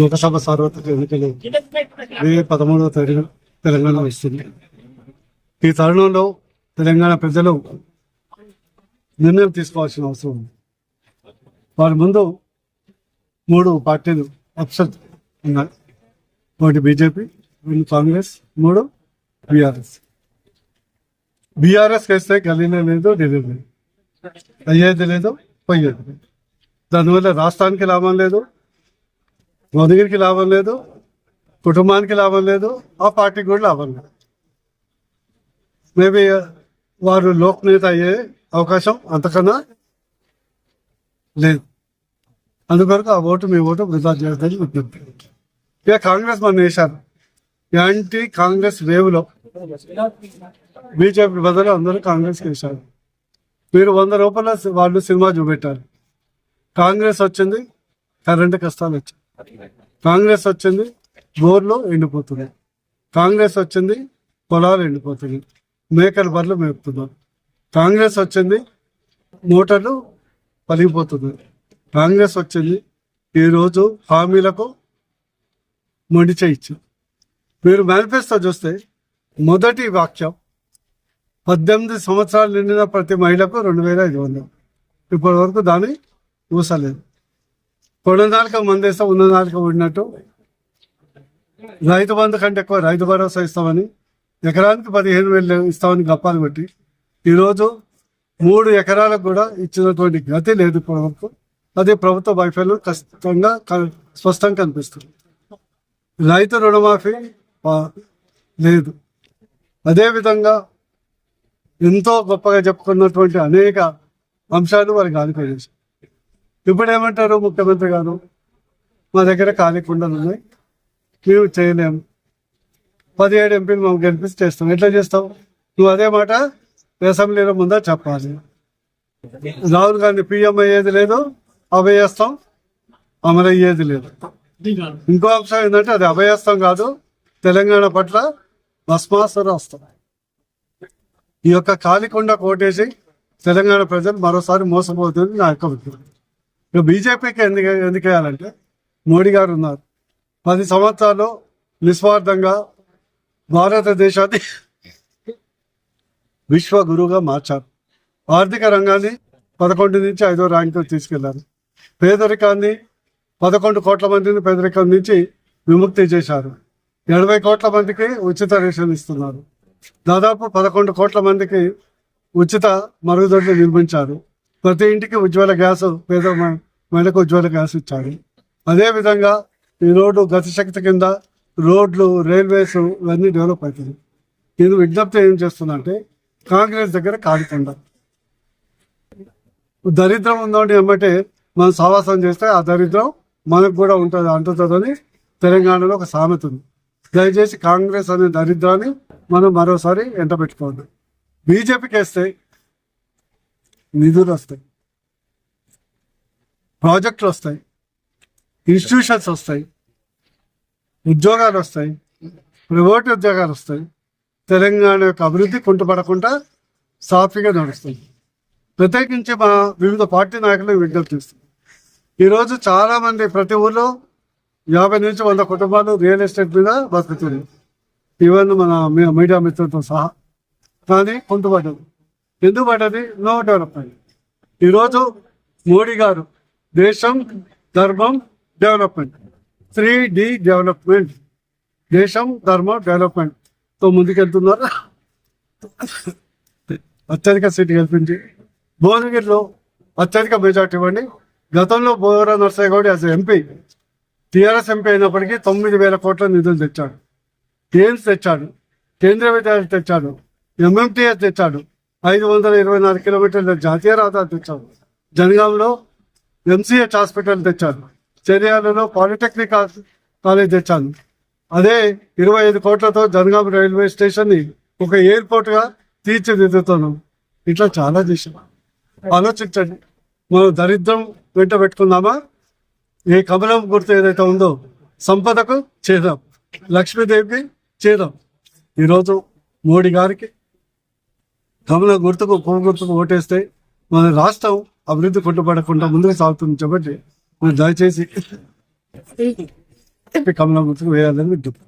లోకసభ సార్వత్రిక ఎన్నికలు మే పదమూడవ తేదీన తెలంగాణ వస్తుంది. ఈ తరుణంలో తెలంగాణ ప్రజలు నిర్ణయం తీసుకోవాల్సిన అవసరం ఉంది. వారి ముందు మూడు పార్టీలు అప్సెట్ ఉన్నాయి. ఒకటి బీజేపీ రెండు కాంగ్రెస్ మూడు బీఆర్ఎస్. బీఆర్ఎస్ వేస్తే గలీనే లేదు ఢిల్లీ లేదు. అయ్యేది లేదు పోయేది లేదు. దానివల్ల రాష్ట్రానికి లాభం లేదు మధుగిరికి లాభం లేదు కుటుంబానికి లాభం లేదు ఆ పార్టీకి కూడా లాభం లేదు. మేబీ వారు లోక్నేత అయ్యే అవకాశం అంతకన్నా లేదు. అందుకొరకు ఆ ఓటు మీ ఓటు వృధా చేయదని విజ్ఞప్తి ఇక కాంగ్రెస్ మన వేశారు యాంటీ కాంగ్రెస్ వేవ్లో బీజేపీ బదులు అందరూ కాంగ్రెస్ వేశారు మీరు వంద రూపాయల వాళ్ళు సినిమా చూపెట్టారు. కాంగ్రెస్ వచ్చింది కరెంటు కష్టాలు వచ్చాయి. కాంగ్రెస్ వచ్చింది బోర్లు ఎండిపోతున్నాయి కాంగ్రెస్ వచ్చింది పొలాలు ఎండిపోతున్నాయి. మేకల బర్లు మేపుతున్నారు కాంగ్రెస్ వచ్చింది మోటార్లు పలిగిపోతున్నాయి కాంగ్రెస్ వచ్చింది ఈరోజు హామీలకు మొండి చేయించు మీరు మేనిఫెస్టో చూస్తే మొదటి వాక్యం పద్దెనిమిది సంవత్సరాలు నిండిన ప్రతి మహిళకు రెండు వేల ఐదు వందలు. ఇప్పటి వరకు దాన్ని ఊసలేదు కొన్నదానిక మందేస్తాం ఉన్నదానిక ఉన్నట్టు రైతు బంధు కంటే ఎక్కువ రైతు భరోసా ఇస్తామని ఎకరానికి పదిహేను వేలు ఇస్తామని గప్పాలు పెట్టి ఈరోజు మూడు ఎకరాలకు కూడా ఇచ్చినటువంటి గతి లేదు ఇప్పటి అదే అది ప్రభుత్వ వైఫల్యం ఖచ్చితంగా క- స్పష్టంగా కనిపిస్తుంది. రైతు రుణమాఫీ లేదు. అదేవిధంగా ఎంతో గొప్పగా చెప్పుకున్నటువంటి అనేక అంశాలు వారికి ఆదుకోలేదు ఇప్పుడు ఏమంటారు ముఖ్యమంత్రి గారు? మా దగ్గర ఖాళీ కుండలు ఉన్నాయి. మేము చేయలేము. పదిహేడు ఎంపీలు మేము గెలిపిస్తే చేస్తాం. ఎట్లా చేస్తావు? నువ్వు అదే మాట అసెంబ్లీలో ముందా చెప్పాలి. రాహుల్ గాంధీ పిఎం అయ్యేది లేదు. అభయస్తం అమలు అయ్యేది లేదు. ఇంకో అంశం ఏంటంటే అది అభయస్తం కాదు. తెలంగాణ పట్ల భస్మాసుర వస్తాం. ఈ యొక్క కాలికొండ కోటేసి తెలంగాణ ప్రజలు మరోసారి మోసపోతుంది నా యొక్క అభిప్రాయం. ఇక బీజేపీకి ఎందుకు ఎందుకు వేయాలంటే మోడీ గారు ఉన్నారు. పది సంవత్సరాలు నిస్వార్థంగా భారతదేశాన్ని విశ్వ గురువుగా మార్చారు. ఆర్థిక రంగాన్ని పదకొండు నుంచి ఐదో ర్యాంకు తీసుకెళ్ళారు. పేదరికాన్ని పదకొండు కోట్ల మందిని పేదరికం నుంచి విముక్తి చేశారు. ఎనభై కోట్ల మందికి ఉచిత రేషన్ ఇస్తున్నారు. దాదాపు పదకొండు కోట్ల మందికి ఉచిత మరుగుదొడ్లు నిర్మించారు. ప్రతి ఇంటికి ఉజ్వల గ్యాస్ పేద మహిళకు ఉజ్వల గ్యాస్ ఇచ్చారు. అదేవిధంగా ఈ రోడ్డు గతిశక్తి కింద రోడ్లు రైల్వేస్ ఇవన్నీ డెవలప్ అవుతుంది నేను విజ్ఞప్తి ఏం చేస్తున్నా అంటే కాంగ్రెస్ దగ్గర కాకుండా దరిద్రం ఉందండి ఏమంటే మనం సావాసం చేస్తే ఆ దరిద్రం మనకు కూడా ఉంటుంది అంటుతుందని తెలంగాణలో ఒక సామెత ఉంది. దయచేసి కాంగ్రెస్ అనే దరిద్రాన్ని మనం మరోసారి ఎంట బీజేపీకి వేస్తే నిధులు వస్తాయి ప్రాజెక్టులు వస్తాయి ఇన్స్టిట్యూషన్స్ వస్తాయి ఉద్యోగాలు వస్తాయి ప్రైవేట్ ఉద్యోగాలు వస్తాయి తెలంగాణ యొక్క అభివృద్ధి కుంటుపడకుండా సాఫీగా నడుస్తుంది. ప్రత్యేకించి మా వివిధ పార్టీ నాయకులు విజ్ఞప్తి చేస్తుంది. ఈరోజు చాలామంది ప్రతి ఊర్లో యాభై నుంచి వంద కుటుంబాలు రియల్ ఎస్టేట్ మీద బతుకుతుంది ఈవెన్ మన మీడియా మిత్రులతో సహా. కానీ కుంటుపడదు ఎందుకు పడ్డది నో డెవలప్మెంట్. ఈరోజు మోడీ గారు దేశం ధర్మం డెవలప్మెంట్. Three D development. దేశం ధర్మం డెవలప్మెంట్. తో ముందుకెళ్తున్నారు. అత్యధిక సీటు గెలిపించి భువనగిరిలో అత్యధిక మెజార్టీ ఇవ్వండి. గతంలో Boora Narsaiah Goud as MP. TRS MP అయినప్పటికీ తొమ్మిది వేల కోట్ల నిధులు తెచ్చాడు. ఎయిమ్స్ తెచ్చాడు. కేంద్ర విద్యాలయం తెచ్చాడు. ఎంఎంటీఎస్ తెచ్చాడు. ఐదు వందల ఇరవై నాలుగు కిలోమీటర్ల జాతీయ రహదారి తెచ్చాము జనగాంలో ఎంసీహెచ్ హాస్పిటల్ తెచ్చారు. చర్యాలలో పాలిటెక్నిక్ కాలేజ్ తెచ్చాను అదే ఇరవై ఐదు కోట్లతో జనగాం రైల్వే స్టేషన్ని ఒక ఎయిర్పోర్ట్గా తీర్చిదిద్దుతున్నాం ఇట్లా చాలా చేశాం ఆలోచించండి. మనం దరిద్రం వెంట పెట్టుకుందామా? ఏ కమలం గుర్తు ఏదైతే ఉందో సంపదకు చేద్దాం లక్ష్మీదేవికి చేద్దాం ఈరోజు మోడీ గారికి కమల గుర్తుకు పువ్వు గుర్తుకు ఓటేస్తే మన రాష్ట్రం అభివృద్ధి కొట్టుపడకుండా ముందుకు సాగుతుంది కాబట్టి మీరు దయచేసి కమలం గుర్తుకు వేయాలని విజ్ఞప్తి.